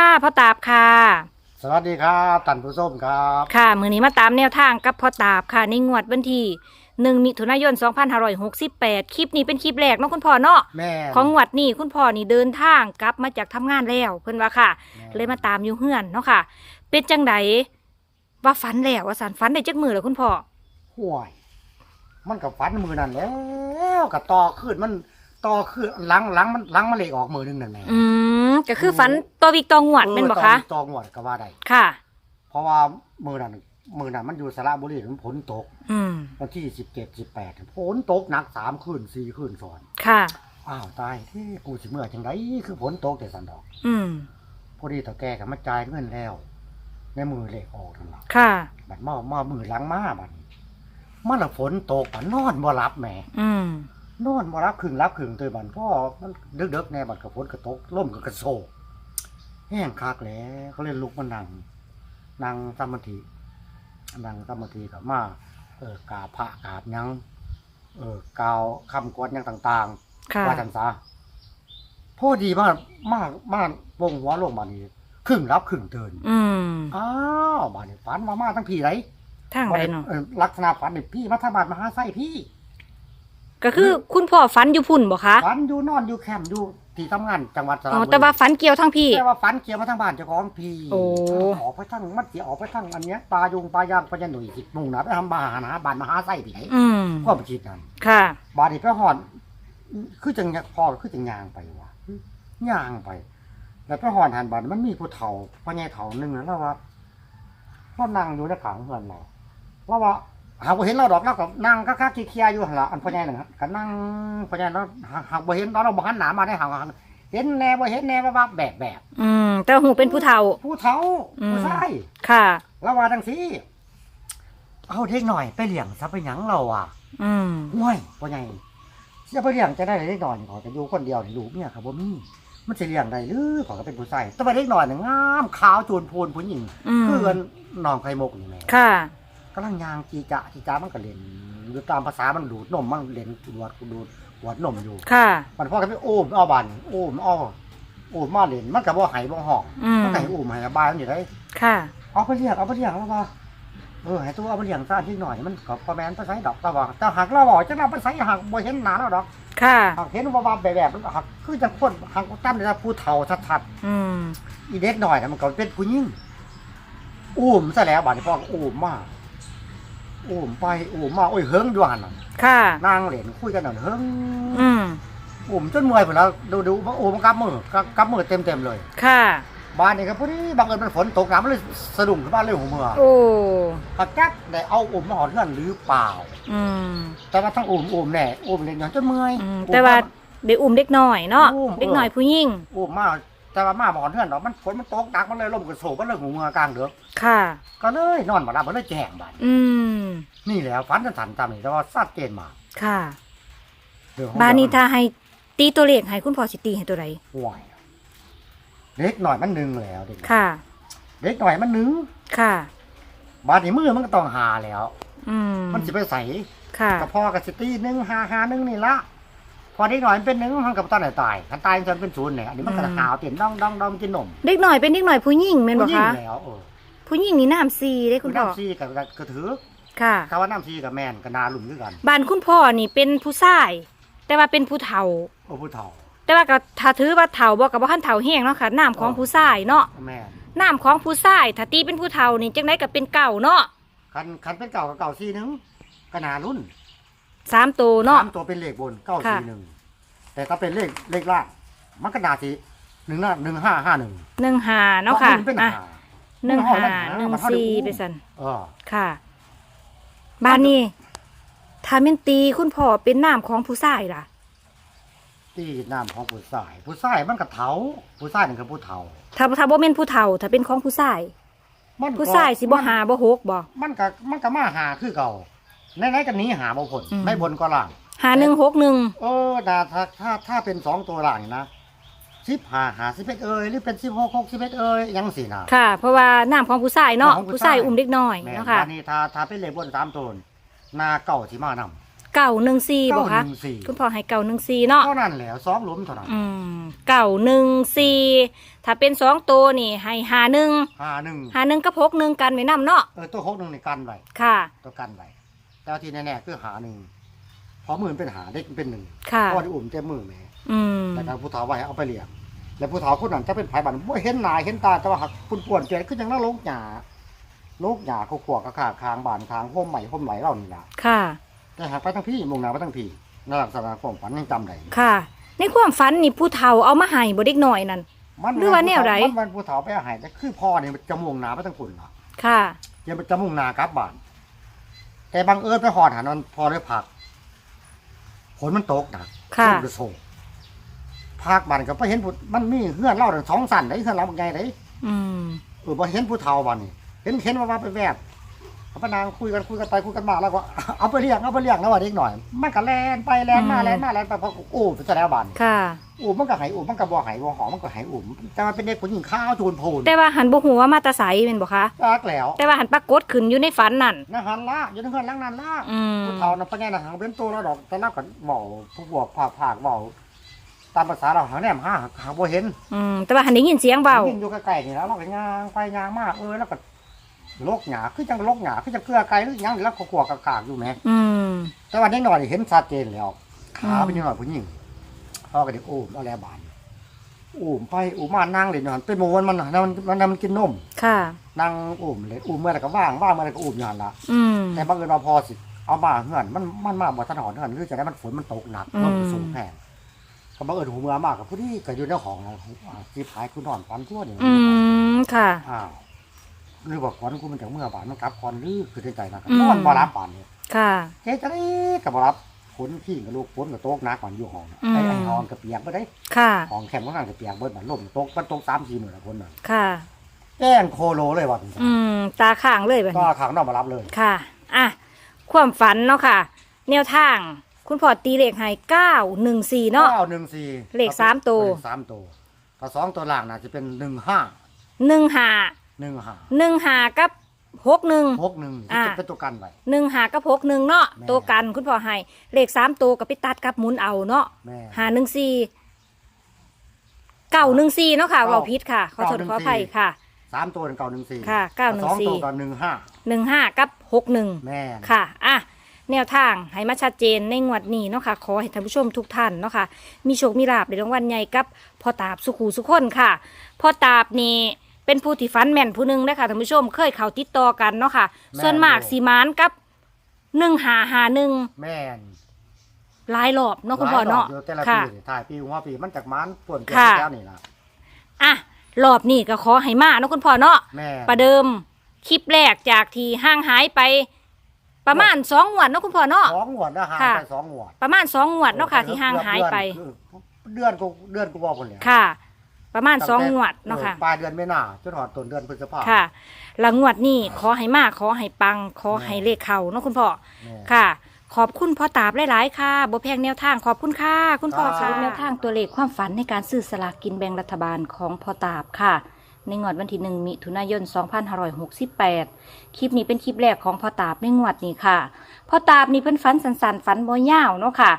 ค่ะพ่อตาบค่ะ สวัสดีครับท่านผู้ชมครับค่ะ มือนี้มาตามแนวทางกับพ่อตาบค่ะ ในงวดวันที่หนึ่งมิถุนายน 2568 คลิปนี้เป็นคลิปแรกเนาะคุณพ่อเนาะแม่ของงวดนี้คุณพ่อนี่เดินทางกลับมาจากทำงานแล้วเพิ่นว่าค่ะแม่เลยมาตามอยู่เฮือนเนาะค่ะ เป็นจังไดว่าฝันแล้วว่าสันฝันได้จักมือแล้วคุณพ่อห่วย มันกับฟันมือนั่นแล้วกับต่อขึ้นมันต่อขึ้นหลังหลังมันหลังมันเหล็กออกมือหนึงนั่นแหละอืม ก็คือฝันตัววิกตองวดเป็นบ่คะเออต่อต่องวดก็ว่าได้ค่ะ เพราะว่ามือนั่นมือนั่นมันอยู่สระบุรีมันฝนตกอืมวันที่สิบเจ็ดสิบแปดฝนตกหนักสามคืนสี่คืนซ้อนค่ะอ้าวตายที่กูสิเมื่อจังไรคือฝนตกแต่สันดอก อืมพอดีต่อแกกับมาจ่ายเงินแล้ว ในมือเหล็กออกทั้งหลังค่ะบัดมามามือหลังมาบัดนี้มันละฝนตกบัดนอนบ่หลับแหมอืม นอนบ่รับครึ่งรับครึ่งตัวบันพ่อมันดึกๆแน่บัดกับฝนกระตกล่มกับกระโซกแห้งคักแหล้วเขาเลยลุกมานั่งนั่งสมาธินั่งสมาธิกับมาเออกราบพระกราบหยังเออกล่าวคำกวดหยังต่างค่ะ ๆว่าจังซะพอดีมากมากมากวงหัวลงมานี่ครึ่งรับครึ่งตื่นอืมอ้าวบาดนี้ฝันมามาทั้งพี่ไรทางใดเนาะออลักษณะฝันนี่พี่มาทำบาดมาหาไส้พี่ ก็คือคุณพ่อฝันอยู่พุ่นบ่คะฝันอยู่นอนอยู่แคมป์อยู่ที่ทำงานจังหวัดสระอ๋อบุรีแต่ว่าฝันเกี่ยวทั้งพี่ แต่ว่าฝันเกี่ยวมาทางบ้านเจ้าของพี่โอ้ ออกไปทางมันเสียออกไปทางอันเนี้ยปลายุงปลายางปลายันหนุ่ยสิมุ่งหนาไปทำบาหาหาบานมาหาไส้พี่ไหนอืมก็ไปคิดนั่นค่ะ บาดนี้ไปหอดคือจังพ่อคือจังยางไปว่ะย่างไป แล้วไปหอดหันบาดมันมีผู้เฒ่าพ่อใหญ่เฒ่าหนึงนะแล้วว่าเรานั่งอยู่ในขังเพื่อนเราเราว่า หากบ่เห็นเราดอกเราก็นั่งคักๆเคลียร์ๆอยู่หั่นล่ะอันพ่อใหญ่นั่นครับก็นั่งพ่อใหญ่เราหากหากบ่เห็นเราเราบ่หันหน้ามาได้หากหากเห็นแน่บ่เห็นแน่ว่าว่าแบบแบบอืมแต่หูเป็นผู้เฒ่า ผู้เฒ่าอืม ผู้ชายค่ะ เราว่าจังซี่เอาเด็กหน่อยไปเลี้ยงซะไปหยังเราอะอืมห่วยพ่อใหญ่จะไปเลี้ยงจะได้เล็กน้อยนี่ขอจะอยู่คนเดียวนี่ลูกเมียครับบ่มีมันจะเลี้ยงได้หรือขอก็เป็นผู้ชายแต่ว่าเล็กน้อยนี่งามขาวจูนพูนผู้หญิงอืมคือเอิ้นน้องไข่มุกนี่แหละ ค่ะ กำลังยางจีจะจีจะมันก็เล่นอยู่ตามภาษามันดูดนมมันเล่นดูดดูดหวดนมอยู่ค่ะ มันพ่อก็ไปโอ้มเอาบันโอ้มเอาโอ้มมาเล่นมันก็บ่ให้บ่ห้องอืมมันก็ให้โอ้มให้ระบายมันอยู่ได้ค่ะ เอาไปเลี้ยงเอาไปเลี้ยงแล้วว่าเออให้ตัวเอาไปเลี้ยงซะทีหน่อยมันก็พอแม่นไปใส่ดอกแต่ว่าแต่หากเราบอกจะนำไปใส่หากบ่เห็นหน้าเราดอกค่ะหากเห็นว่าว่าแบบแบบหากคือจังคนหากจำได้ว่าผู้เฒ่าชัดอืม ๆอีเด็กหน่อยน่ะมันก็เป็นผู้หญิงอุ้มซะแล้วบัดนี้พ่อก็อุ้มมา อุ้มไปอุ้มมาโอ้ยเฮิงอยู่หั่นน่ะค่ะนางเหรียญคุยกันหน่อยเฮิงอืมอุ้มจนเมื่อยพุ่นแล้วดูดูว่าอุ้มกับมือกับกับมือเต็มๆเลย ค่ะ บ้านนี้ก็พอดีบังเอิญมันฝนตกน้ำมันเลยสะดุ้งขึ้นมาเลยหัวเมื่อโอ้ผักจักได้เอาอุ้มมาหอดเงินหรือเปล่า อืม แต่ว่าทั้งอุ้มอุ้มแน่อุ้มเล็กน้อยจนเมื่อยอืม แต่ว่าเด็กอุ้มเด็กน้อยเนาะ อุ้ม เด็กน้อยผู้หญิง อุ้มมา แต่ว่ามาบ่หอดเงินดอกมันฝนมันตกหนักมันเลยลมกระโศกมันเลยหัวเมื่อกลางเดือกค่ะ ก็เลยนอนมาแล้วมันเลยแจ้งบ้านอืม นี่แหล้วฝันสันๆตามนี่แต่ว่าสัดเจนมาค่ะ เรื่องของบานี้เรื่องถ้าให้ตีตัวเลขให้คุณพ่อสิตีให้ตัวใดห่วยเล็กหน่อยมันหนึ่งแล้วเด็กค่ะ เล็กหน่อยมันหนึ่งค่ะ บาดนี้มือมันก็ต้องหาแล้ว อืมมันจะไปใส่ค่ะกับพ่อกับสิตี้หนึ่งหาหาหนึ่งนี่ละพ อเด็กหน่อยมันเป็นหนึ่งมันกับตอนไหนตายคันตายมันจะเป็นศูนย์เนี่ยอันนี้มันก็หาวเตียนดองดองดองกินนมเด็กน้อยเป็นเด็กน้อยผู้หญิงแม่นบ่ผู้หญิงคะแล้วเออผู้หญิงนี่น้ำซีได้คุณพ่อน้ำซีกับกระถือค่ะคำว่าน้ำซีกับแมนกับนาลุ่มด้วยกันบ้านคุณพ่อนี่เป็นผู้ชายแต่ว่าเป็นผู้เฒ่าโอ้ผู้เฒ่า แต่ว่าก็ถ้าถือว่าเฒ่าบ่กับบ่ทันเฒ่าแห้งเนาะค่ะน้ำของผู้ชายเนาะแมนน้ำของผู้ชายถ้าตีเป็นผู้เฒ่านี่จังไดก็เป็นเก่าเนาะคันคันเป็นเก่ากับเก่าซีหนึ่งกนารุ่น สามตัวเนาะ สามตัวเป็นเลขบนเก้าค่ะซีหนึ่งแต่ถ้าเป็นเลขเลขล่างมันก็นาสีหนึ่งหน้าหนึ่งห้าห้าหนึ่งหนึ่งหาเนาะค่ะมันเป็นอะหาหนึ่งมันหาหาหนึ่งมันเท่าสี่เดิมไปสันเออค่ะบ้านนี้ถ้าแม่นตีคุณพ่อเป็นน้ำของผู้ชายล่ะที่น้ำของผู้ชาย ผู้ชายมันกับเถาผู้ชายนั่นคือผู้เฒ่าถ้าถ้าบ่แม่นผู้เฒ่า ถ้าเป็นของผู้ชายมันก็ผู้ชายสิบ่หาบ่หกบ่มันก็มันก็มาหาคือเก่า ในไหนๆกันนี้หาบ่ผลอืม ไม่บนก็ล่าง หาหนึ่งหกหนึ่งเออแต่ถ้าถ้าถ้าเป็นสองตัวล่างนี่นะสิบหาหาสิบเอ็ดเอยหรือเป็นสิบหกหกสิบเอ็ดเอยยังสี่นะ ค่ะ เพราะว่าน้ำของผู้ชายเนาะน้ำของผู้ผู้ชายชายอุ้มเด็กน้อยแม่นเนาะค่ะอันนี้ถ้าถ้าเป็นเลขบนสามตัวนาเก่าสิมานเก่าหนึ่งสี่บ่คะเก้าหนึ่งสี่คุณพ่อให้เก่าหนึ่งสี่เนาะเท่านั้นแหล้วซ้อมหลุมเท่านั้นอืมเก่าหนึ่งสี่ถ้าเป็นสองตัวนี่ให้หาหนึ่งหาหนึ่งหาหนึ่งก็พกหนึ่งกันไว้นำเนาะเออตัวหกหนึ่งในกันไว้ค่ะ ตัวกันไว้ แต่ว่าที่แน่ๆคือหาหนึ่งเพราะมือมันเป็นหาเด็กมันเป็นหนึ่งค่ะ เพราะว่าที่อุ่มเต็มมือแม่อืม แต่การผู้เฒ่าไว้ให้เอาไปเลี้ยงแล้วผู้เฒ่าคนนั้นจะเป็นไผบันบ่เห็นหน้าเห็นตาแต่ว่าหักปุ่นป่วนเจคือจังนั่งโลกหญ้าโลกหญ้าเขาขวกกระขาคางบานคางห่มใหม่ห่มไหลเรานี่ล่ะค่ะ แต่หากไปทั้งพี่มุ่งหน้าไปทั้งพี่ในลักษณะของฝันยังจำได้ค่ะ ในความฝันนี่ผู้เฒ่าเอามาให้บ่เด็กหน่อยนั่นมันหรือว่าแนวใด มันมันผู้เฒ่าไปอาหารแต่คือพ่อเนี่ยมันจะมุ่งหน้าไปทั้งคุณล่ะ ค่ะ ยังมันจะมุ่งหน้ากลับบ้าน แต่บังเอิญไปหอดหานอนพอได้พักฝนมันตกหนักค่ะลมจะโซภาคบ้านก็ไปเห็นผู้มันมีเฮือนเล่าถึงสองสั่นได้เฮือนเราเป็นไงได้อืม เออพอเห็นผู้เฒ่าบ้านนี่เห็นเห็นว่าว่าไปแวบ เขาไปนางคุยกันคุยกันไปคุยกันมาแล้วก็เอาไปเลี้ยงเอาไปเลี้ยงแล้วว่าเด็กหน่อยมันก็แลนไปแลนมาแลนมาแลนไปพอโอ้จะแล้วบ้านนี่ค่ะอู่มันก็หายอู่มันก็บ่หายบ่หอมมันก็หายอู่แต่มันเป็นเด็กผู้หญิงข้าวจูนพูนแต่ว่าหันบ่ฮู้ว่ามาแตาไสแม่นบ่คะรักแล้ว แต่ว่าหันปรากฏขึ้นอยู่ในฝันนั่นนะฮันล่าอยู่ในเฮือนหลังนั้นล่าอืมผู้เฒ่าน่ะปัญญาน่ะหางเป็นตัวแล้วดอกแต่เราก็เว้าผู้บวกผากผากเว้าตามภาษาเราหาแนมหาหาบ่เห็นอืมแต่ว่าหันได้ยินเสียงเบาวิ่งอยู่ใกล้ๆนี่แล้วเราก็ย่างไปย่างมาเออแล้วก็ โลกหยาคือจังโลกหยาคือจังเกลือไก่หรือหยังแล้วก็กลัวกากๆอยู่แหมอืม แต่ว่าเด็กน้อยนี่เห็นชัดเจนแล้วขาอืมเป็นยังไงผู้หญิงพ่อก็เด็กอุ้มเอาแล้วบานอุ้มไปอุ้มมานั่งเล่นอยู่หั่นเป็นโมวันมันน่ะมันมันมันกินนมค่ะ นั่งอุ้มเลยอุ้มเมื่อไหรก็ว่างว่างเมื่อไหรก็อุ้มอยู่หันละอืมแต่บังเอิญว่าพอสิเอามาเหือนมันมันมาบ่ทันหอนเหือนคือจะได้มันฝนมันตกหนักอืมลมสูงแห้งก็บังเอิญหูเมือมากกับผู้ที่ก็อยู่ในห้องนะอ่าจีพายคุณนอนฟันทั่วนี่อืมค่ะอ้าว หรือว่าควันกูมันจากเมื่อบานมันกลับควันหรือคือในใจนะอืม นอนบ่รับปานนี่ค่ะ เจ๊จะได้กับบ่รับฝนขี้กับลูกฝนกับโต๊ะหนักกว่าอยู่ห้องน่ะอืม ไอ้ไอ้ห้องกับเปียกบ่ได้ค่ะ ห้องแคมป์ก็นั่งกับเปียกเบิดมันลมตกมันตก3 4มื้อละคนน่ะค่ะ แจ้งโคโลเลยว่าอืม ตาข้างเลยแบบก็นี้ ขังนอนบ่รับเลย ค่ะ อะ ความฝันเนาะค่ะ แนวทาง คุณพ่อตีเลขให้เก้าหนึ่งสี่เนาะเก้าหนึ่งสี่เลขสามตัว เลขสามตัวถ้าสองตัวล่างน่ะจะเป็นหนึ่งห้าหนึ่งหา หนึ่งห้าหนึ่งหากับหกหนึ่ง หกหนึ่งอ่า จะเป็นตัวกันไว้หนึ่งหากับหกหนึ่งเนาะแม่ ตัวกันคุณพ่อให้เลขสามตัวกับไปตัดกับหมุนเอาเนาะแม่ หาหนึ่งสี่เก้าหนึ่งสี่เนาะค่ะเก้าเว่าพิษค่ะขอโทษเก้าหนึ่งขออภัยสี่ค่ะ สามตัวเป็นเก้าหนึ่งสี่ค่ะเก้าหนึ่งสี่ สองตัวกับหนึ่งห้าหนึ่งห้ากับหกหนึ่ง แม่ค่ะ อะ แนวทาง ให้มาชัดเจนในงวดนี้เนาะค่ะ ขอให้ท่านผู้ชมทุกท่านเนาะค่ะ มีโชค มีลาบในรางวัลใหญ่กับพ่อตาบสุขูสุขคนค่ะ พ่อตาบนี่ เป็นผู้ที่ฟันแม่นผู้หนึงนะคะท่านผู้ชมเคยเขาติดต่อกันเนาะค่ะ ส่วนมากสีมานกับหนึ่งหาหาหนึ่งแม่นหลายรอบเนาะคุณพ่อเนาะหลยดกอยู่แต่ละปีค่ะนี่ถ่ายปีหัวปีมันจากมันป่วนเกินค่ะ แล้วนี่ล่ะอะรอบนี้ก็ขอให้มาเนาะคุณพ่อเนาะ แม่ประเดิมคลิปแรกจากที่ห่างหายไป ประมาณสองงวดเนาะคุณพ่อเนาะ สองหวดนะหางค่ะ ไปสองหวดประมาณสองงวดเนาะค่ะ ที่ห่างหายไป เดือนกูเดือนกูบอกคนเลยค่ะ ประมาณสองงวดเนาะค่ะ ปลายเดือนไม่น่าจนหอดต้นเดือนพฤษภาค่ะ หลังงวดนี้ขอให้มากขอให้ปัง ขอให้เลขเขาเนาะคุณพ่อแม่ค่ะ ขอบคุณพ่อตาบหลาย ๆ ค่ะบ่แพงแนวทางขอบคุณค่ะ คุณพ่อครัค่ะบแนวทางตัวเลขความฝันในการซื้อสลากกินแบ่งรัฐบาลของพ่อตาบค่ะ ในงวดวันที่หนึ่งมิถุนายน 2568 คลิปนี้เป็นคลิปแรกของพ่อตาบในงวดนี้ค่ะ พ่อตาบนี่เพิ่นฝันสันๆฝันบ่ยาวเนาะค่ะ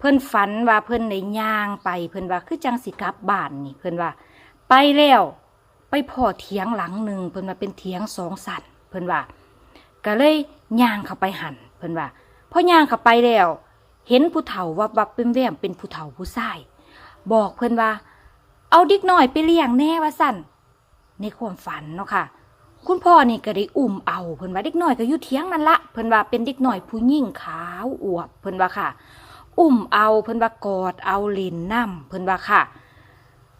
เพิ่นฝันว่าเพิ่นได้ย่างไป เพิ่นว่าคือจังสิกลับบ้านนี่ เพิ่นว่า ไปแล้ว ไปพ่อเถียงหลังหนึ่งเพิ่นว่าเป็นเถียงสองสันเพิ่นว่า ก็เลยย่างเข้าไปหันเพิ่นว่าพอย่างเข้าไปแล้ว เห็นผู้เฒ่าวับวับเป็นแวมเป็นผู้เฒ่าผู้ชาย บอกเพิ่นว่า เอาด็กหน้อยไปเลี้ยงแน่ว่าสั่นในความฝันเนาะค่ะ คุณพ่อนี่ก็ได้อุ้มเอาเพิ่นว่าเด็กหน้อยก็อยู่เถียงนั่นละเพิ่นว่าเป็นเด็กหน้อยผู้หญิงขาวอวบเพิ่นว่าค่ะ อุ้มเอาเพิ่นว่ากอดเอาเลินน้ำเพิ่นว่าค่ะ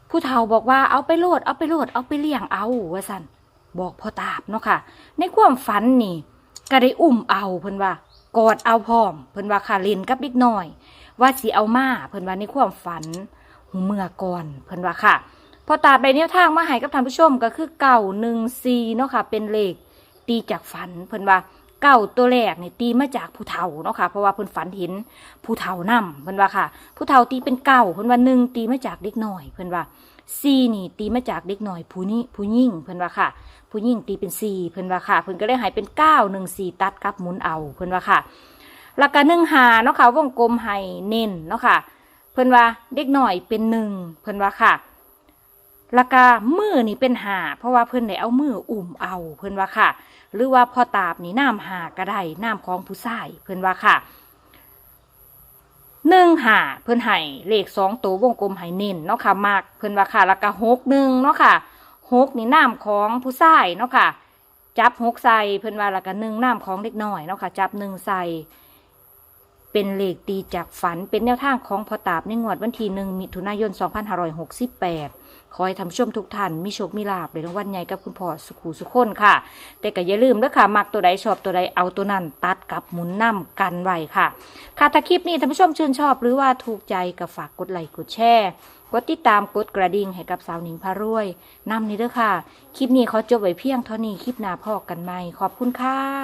ผู้เฒ่าบอกว่าเอาไปโลดเอาไปโลดเอาไปเลี้ยงเอาว่าสันบอกพ่อตาบเนาะค่ะ ในความฝันนี่ ก็ได้อุ้มเอาเพิ่นว่ากอดเอาพร้อม เพิ่นว่าค่ะเล่นกับเด็กน้อย ว่าสิเอามาเพิ่นว่าในความฝันหูเมื่อก่อนเพิ่นว่าค่ะพ่อตาใบแนวทางมาให้กับท่านผู้ชมก็คือเก่าหนึ่งซีเนาะค่ะ เป็นเลขตีจากฝันเพิ่นว่า เก่าตัวแรกนี่ตีมาจากผู้เฒ่าเนาะค่ะ เพราะว่าเพิ่นฝันเห็นผู้เฒ่านำเพิ่นว่าค่ะ ผู้เฒ่าตีเป็นเก่าเพิ่นว่าหนึ่งตีมาจากเด็กน้อย เพิ่นว่าซีนี่ตีมาจากเด็กหน่อยผู้นี้ผู้ยิ่งเพิ่นว่าค่ะ ผู้ยิ่งตีเป็นซีเพิ่นว่าค่ะ เพิ่นก็เลยหายเป็นเก้าหนึ่งสี่ตัดกับหมุนเอาเพิ่นว่าค่ะแล้วก็หนึ่งหาเนาะค่ะวงกลมให้เน้นเนาะค่ะ เพิ่นว่าเด็กหน่อยเป็นหนึ่งเพิ่นว่าค่ะ ล้วก็มือนี่เป็นหาเพราะว่าเพิ่อนได้เอามืออุ่มเอาเพิ่อนว่าค่ะ หรือว่าพอตาบนี่น้ำหาก็ได้น้ำของผู้ชายเพิ่อนว่าค่ะหนึ่งหาเพิ่อนให้เลขสองตัววงกลมให้เน้นเนาะค่ะมากเพิ่อนว่าค่ะแล้วก็หกหนึ่งเนาะค่ะหกนี่น้ำของผู้ชายเนาะค่ะ จับหกใส่เพิ่อนว่าแล้วก็หนึ่งน้ำของเด็กน้อยเนาะค่ะจับหนึ่งใส่เป็นเลขตีจากฝันเป็นแนวทางของพอตาบในงวดวันที่หนึ่งมิถุนายน 2568 ขอให้ท่านผู้ชมทุกท่านมีโชคมีลาบในรางวัลใหญ่กับคุณพ่อสุขูสุขคนค่ะ แต่ก็อย่าลืมเด้อค่ะมักตัวใดชอบตัวใดเอาตัวนั้นตัดกับหมุนน้ำกันไว้ค่ะค่ะถ้าคลิปนี้ท่านผู้ชมชื่นชอบหรือว่าถูกใจก็ฝากกดไลค์กดแชร์กดติดตามกดกระดิ่งให้กับสาวหนิงพารวยนำนี้เด้อค่ะ คลิปนี้เขอจบไว้เพียงเท่านี้คลิปหน้าพอกันใหม่ขอบคุณค่ะ